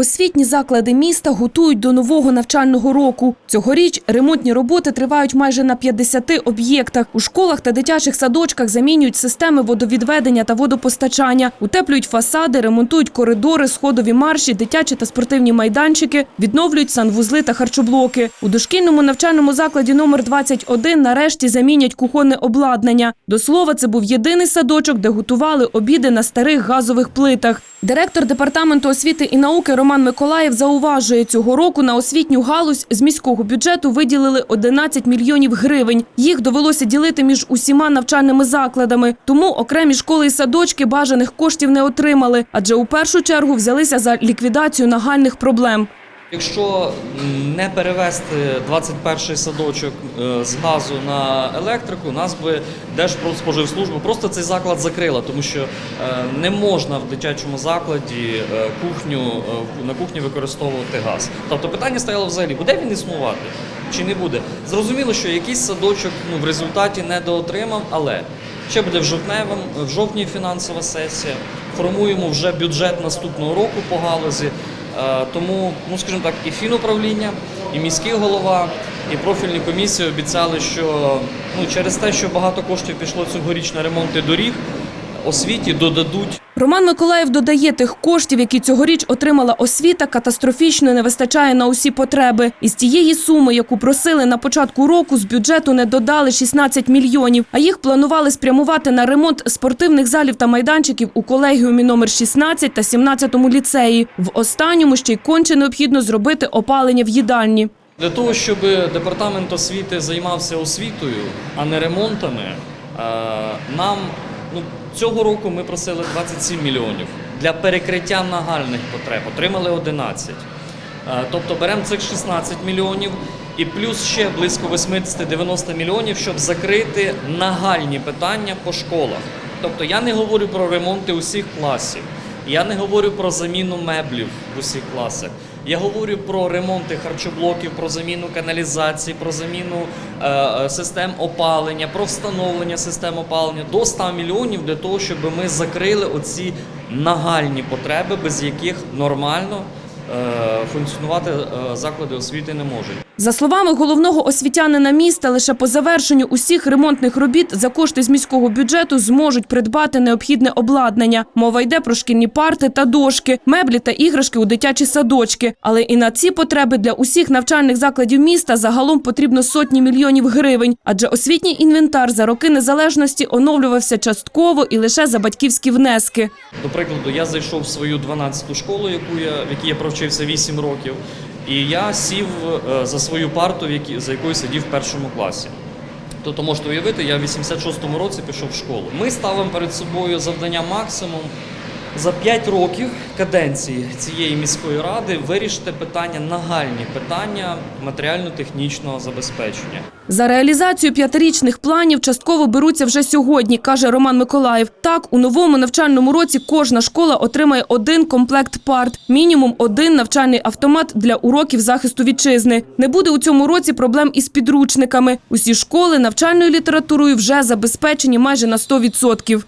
Освітні заклади міста готують до нового навчального року. Цьогоріч ремонтні роботи тривають майже на 50 об'єктах. У школах та дитячих садочках замінюють системи водовідведення та водопостачання, утеплюють фасади, ремонтують коридори, сходові марші, дитячі та спортивні майданчики, відновлюють санвузли та харчоблоки. У дошкільному навчальному закладі номер 21 нарешті замінять кухонне обладнання. До слова, це був єдиний садочок, де готували обіди на старих газових плитах. Директор департаменту освіти і науки Роман Миколаєв зауважує, цього року на освітню галузь з міського бюджету виділили 11 мільйонів гривень. Їх довелося ділити між усіма навчальними закладами. Тому окремі школи і садочки бажаних коштів не отримали, адже у першу чергу взялися за ліквідацію нагальних проблем. Якщо не перевести 21 садочок е, з газу на електрику, нас би Держпродспоживслужба просто цей заклад закрила, тому що е, не можна в дитячому закладі е, кухню на кухні використовувати газ. Тобто питання стояло взагалі, буде він існувати чи не буде. Зрозуміло, що якийсь садочок ну, в результаті недоотримав, але ще буде в жовтневому, в жовтні фінансова сесія. Формуємо вже бюджет наступного року по галузі. Е, Тому, ну скажімо так, і фінуправління, і міський голова, і профільні комісії обіцяли, що ну через те, що багато коштів пішло цьогоріч на ремонти доріг, освіті додадуть Роман Миколаєв додає, тих коштів, які цьогоріч отримала освіта, катастрофічно не вистачає на усі потреби. Із тієї суми, яку просили на початку року, з бюджету не додали 16 мільйонів, а їх планували спрямувати на ремонт спортивних залів та майданчиків у колегіумі номер 16 та 17 ліцеї. В останньому ще й конче необхідно зробити опалення в їдальні. Для того, щоб департамент освіти займався освітою, а не ремонтами, е, нам ну, цього року ми просили 27 мільйонів для перекриття нагальних потреб. Отримали 11. Е, Тобто беремо цих 16 мільйонів і плюс ще близько 80-90 мільйонів, щоб закрити нагальні питання по школах. Тобто я не говорю про ремонти усіх класів. Я не говорю про заміну меблів в усіх класах. Я говорю про ремонти харчоблоків, про заміну каналізації, про заміну е, е, систем опалення, про встановлення систем опалення до 100 мільйонів для того, щоб ми закрили оці нагальні потреби, без яких нормально е, функціонувати е, заклади освіти не можуть. За словами головного освітянина міста, лише по завершенню усіх ремонтних робіт за кошти з міського бюджету зможуть придбати необхідне обладнання. Мова йде про шкільні парти та дошки, меблі та іграшки у дитячі садочки. Але і на ці потреби для усіх навчальних закладів міста загалом потрібно сотні мільйонів гривень, адже освітній інвентар за роки незалежності оновлювався частково і лише за батьківські внески. До прикладу, я зайшов в свою 12-ту школу, яку я, в якій я провчився 8 років, і я сів е, за свою парту, за якою сидів в першому класі. Тобто можете уявити, я в 86-му році пішов в школу. Ми ставимо перед собою завдання максимум за 5 років каденції цієї міської ради вирішити питання, нагальні питання матеріально-технічного забезпечення. За реалізацію п'ятирічних планів частково беруться вже сьогодні, каже Роман Миколаїв. Так, у новому навчальному році кожна школа отримає один комплект парт, мінімум один навчальний автомат для уроків захисту вітчизни. Не буде у цьому році проблем із підручниками. Усі школи навчальною літературою вже забезпечені майже на 100%.